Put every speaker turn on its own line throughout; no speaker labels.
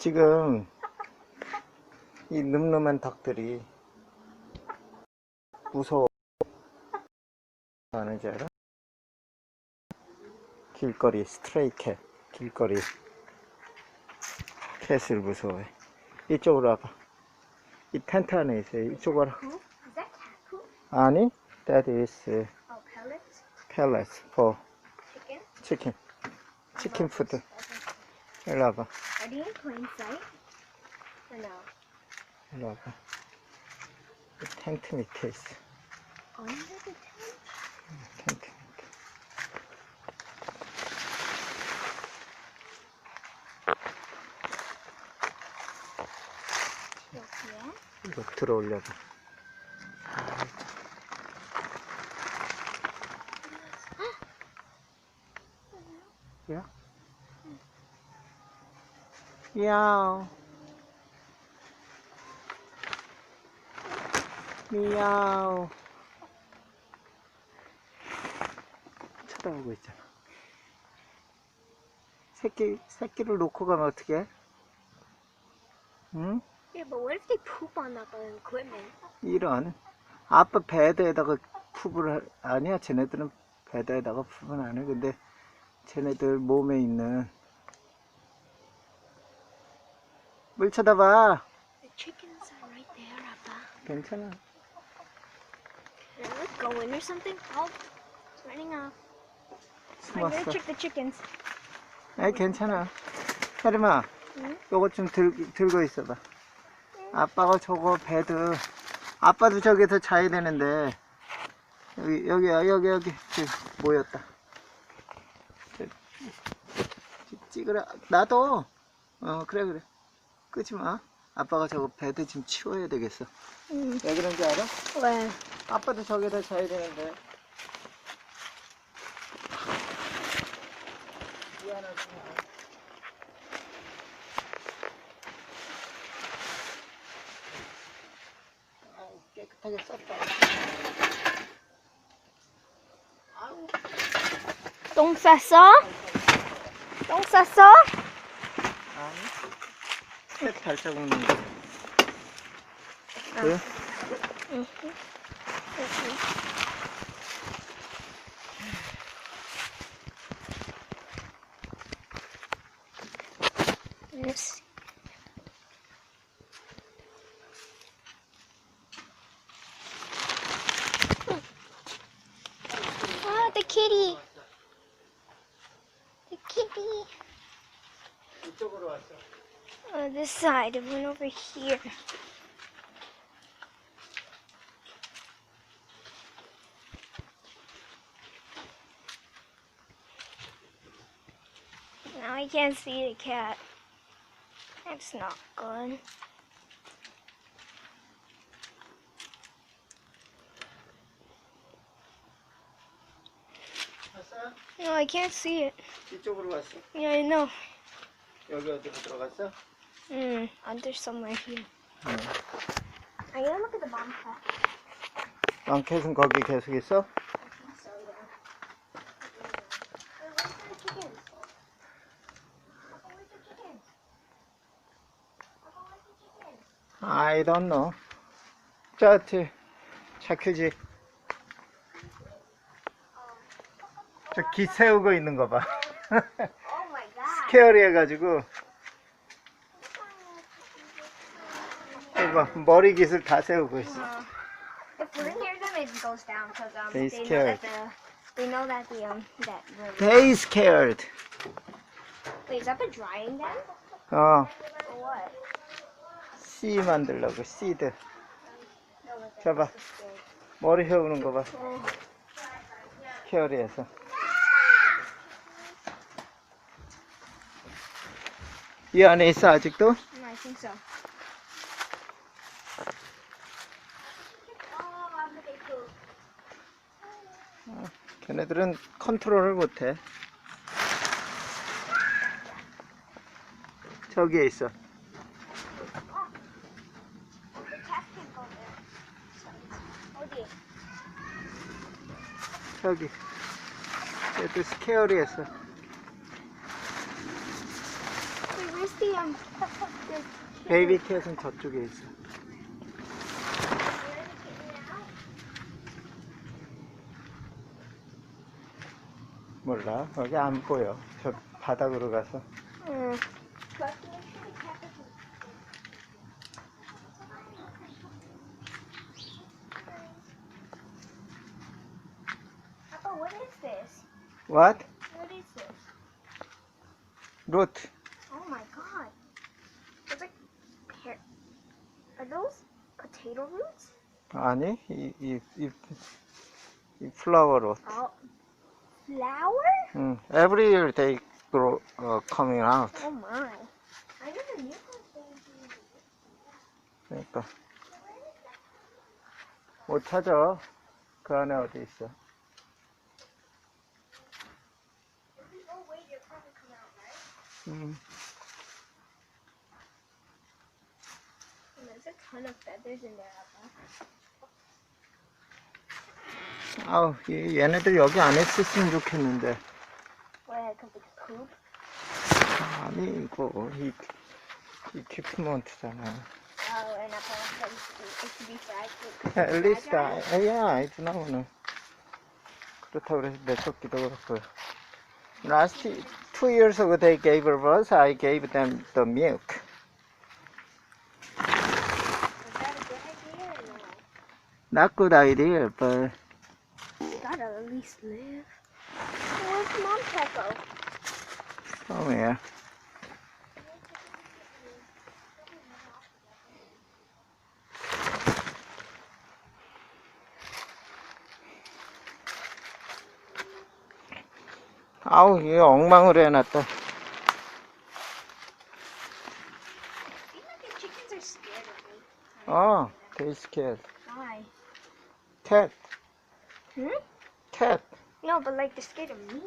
지금 이 늠름한 닭들이 무서워 하는지 알아? 길거리 스트레이 캣 길거리. 캣을 무서워해. 이쪽으로 와봐. 이 텐트 안에 있어요. 이쪽으로 와라? 아니 that is uh,
Oh, pellets?
pellets for
Chicken?
chicken. 치킨 푸드 일로 와봐
Are they in plain sight? Or no?
일로 와봐 이 텐트 밑에 있어
Under the tent?
텐트 밑에
여기에?
이거 들어 올려봐 야? 미야오 미야오 쳐다보고 있잖아 새끼 새끼를 놓고 가면 어떡해? 응?
Yeah, but what if they poop on the equipment?
이런 아빠 배드에다가 푸브를 할- 아니야 쟤네들은 배드에다가 푸브는 안해 근데 쟤네들 몸에 있는 물 쳐다봐
chickens are right there, Appa.
괜찮아
Did I like go in or something? Oh, it's running off. I'm gonna
숨었어
check the chickens.
아이 괜찮아 혜림아
응?
요거 좀 들, 들고 있어봐 아빠가 저거 배드 아빠도 저기서 자야 되는데 여기 여기 여기 여기 저기 모였다 저, 찌- 찍으라 나도 어 그래 그래 끄지 마 아빠가 저거 배드 지금 치워야 되겠어
응.
왜 그런지 알아?
왜?
아빠도 저기다 자야 되는데 아우 깨끗하게 썼다 아우
똥 쌌어? 똥 쌌어?
새 발자국 는거 보여?
응. Oh, this side. It went over here. Now I can't see the cat. That's not good.
왔어?
No, I can't see it.
이쪽으로 왔어
Yeah, I know.
여기 어디로 들어갔어?
Hmm, under somewhere here.
응.
I'm gonna look at the bomb cat.
앙캣은 거기 계속 있어?
So, yeah. Where's the chickens? Where's the chickens? Where's the chickens?
I don't know. 저트 차큐지. 저 기 세우고 있는 거 봐.
Oh my god.
스케어리 해가지고 봐 머리 깃을 다 세우고 있어.
Uh, if we're near them, it goes down because um,
They
they know
scared.
that the they know that the um that the
They scared.
wait is that the drying den
어,
or what?
씨 만들려고 씨드. 잡아. 머리 세우는 거 봐.
Oh,
스케어리에서. 이 안에 있어 아직도?
no, I think so. Oh, I'm gonna poop.
걔네들은 컨트롤을 못해. 저기에 있어.
Oh.
저기.
um? the-
베이비 캣은 저쪽에 있어. 몰라. 여기 안 보여. 저 바닥으로 가서.
Hmm. Papa, what is this?
What?
Is this?
Root.
Oh my god. It's like pear. Are those potato roots?
아니, 이, 이, 이, 이 플라워 root.
Oh. Flower?
응. Every year they grow, uh, coming out.
Oh my. I never knew.
그러니까. 못 찾아. 그 안에 어디 있어.
Oh?
음.
There's a ton of feathers in there, Papa.
아우, 얘- 얘네들 여기 안에 있었으면 좋겠는데.
Because it's poop?
아니, 이거, 이, 이퀴프먼트잖아.
Oh, and Papa said it should be fried.
At least? I, yeah, I don't know. 그렇다고 그래서 내쫓기도 그렇고요. Last, two years ago they gave us, I gave them the milk.
Is that a good idea or no?
Not good idea, but
gotta at least live. Where's Mom Peco?
somewhere. 아우, 이거 엉망으로 해놨다. 어, they scared.
Why?
Cat,
Hmm?
Cat.
No, but like they're scared of me.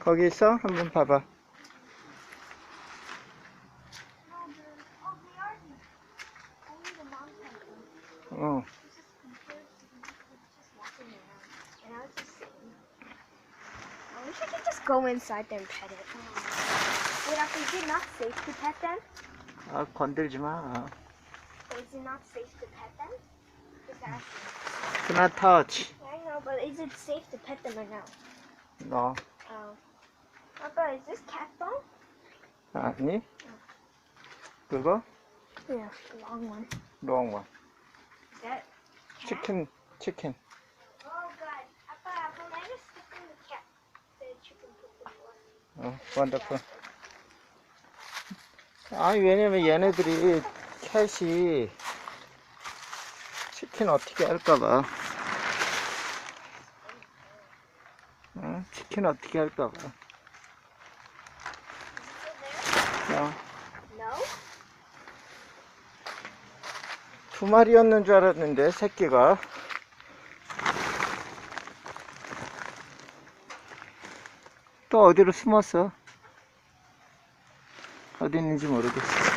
거기 있어? 한번 봐봐.
No, the, oh, they are here. Only the mom Peco.
어.
It's just compared to the it's just walking around. And I was just sitting. I wish I could just go inside there and pet it. Wait, actually, is it not safe to pet them?
아, 건들지 마.
Is it not safe to pet them? Just asking.
Do not touch.
I know, but is it safe to pet them or no?
너.
Oh. Papa, is this cat bone?
아니? 그거?
Yeah, long one.
wrong one.
Is that cat?
치킨, 치킨.
Oh god. Papa, when I just stick in the cat, the chicken poop before.
어, 원더풀. 아니, 왜냐면 얘네들이 캣이 치킨 어떻게 할까봐. 응? 치킨 어떻게 할까봐.
No?
두 마리였는 줄 알았는데, 새끼가. 또 어디로 숨었어? 어디 있는지 모르겠어.